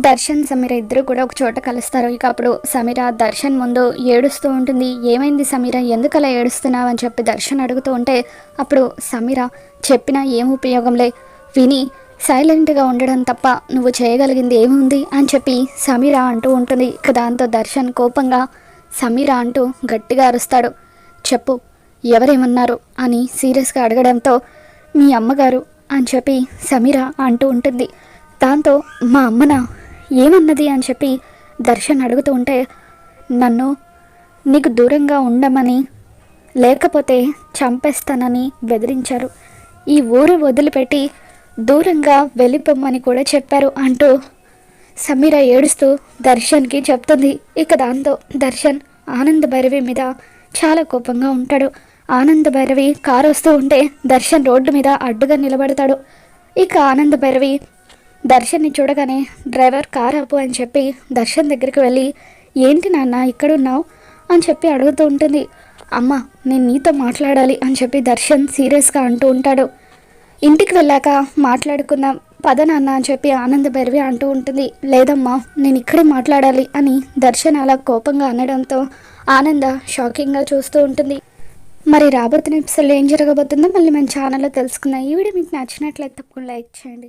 దర్శన్ సమీర ఇద్దరు కూడా ఒక చోట కలుస్తారు. ఇక అప్పుడు సమీర దర్శన్ ముందు ఏడుస్తూ ఉంటుంది. ఏమైంది సమీర? ఎందుకు అలా ఏడుస్తున్నావు? అని చెప్పి దర్శన్ అడుగుతూ ఉంటే అప్పుడు సమీర చెప్పినా ఏం ఉపయోగంలే విని సైలెంట్గా ఉండడం తప్ప నువ్వు చేయగలిగింది ఏముంది? అని చెప్పి సమీర అంటూ ఉంటుంది. ఇక దాంతో దర్శన్ కోపంగా సమీర అంటూ గట్టిగా అరుస్తాడు. చెప్పు ఎవరేమన్నారు? అని సీరియస్గా అడగడంతో మీ అమ్మగారు అని చెప్పి సమీర అంటూ ఉంటుంది. దాంతో మా అమ్మన? ఏమన్నది అని చెప్పి దర్శన్ అడుగుతూ ఉంటే నన్ను నీకు దూరంగా ఉండమని లేకపోతే చంపేస్తానని బెదిరించారు. ఈ ఊరు వదిలిపెట్టి దూరంగా వెళ్ళిపోమ్మని కూడా చెప్పారు అంటూ సమీర ఏడుస్తూ దర్శన్కి చెప్తుంది. ఇక దాంతో దర్శన్ ఆనంద భైరవి మీద చాలా కోపంగా ఉంటాడు. ఆనంద భైరవి కారు వస్తూ ఉంటే దర్శన్ రోడ్డు మీద అడ్డుగా నిలబడతాడు. ఇక ఆనంద భైరవి దర్శన్ని చూడగానే డ్రైవర్ కార్ ఆపు అని చెప్పి దర్శన్ దగ్గరికి వెళ్ళి ఏంటి నాన్న ఇక్కడున్నావు? అని చెప్పి అడుగుతూ ఉంటుంది. అమ్మ నేను నీతో మాట్లాడాలి అని చెప్పి దర్శన్ సీరియస్గా అంటూ ఉంటాడు. ఇంటికి వెళ్ళాక మాట్లాడుకుందాం పద నాన్న అని చెప్పి ఆనంద భైరవి అంటూ ఉంటుంది. లేదమ్మా నేను ఇక్కడే మాట్లాడాలి అని దర్శన్ అలా కోపంగా అనడంతో ఆనంద షాకింగ్గా చూస్తూ ఉంటుంది. మరి రాబోతున్న ఎపిసోడ్లో ఏం జరగబోతుందో మళ్ళీ మన ఛానల్లో తెలుసుకుందాం. ఈ వీడియో మీకు నచ్చినట్లయితే తప్పకుండా లైక్ చేయండి.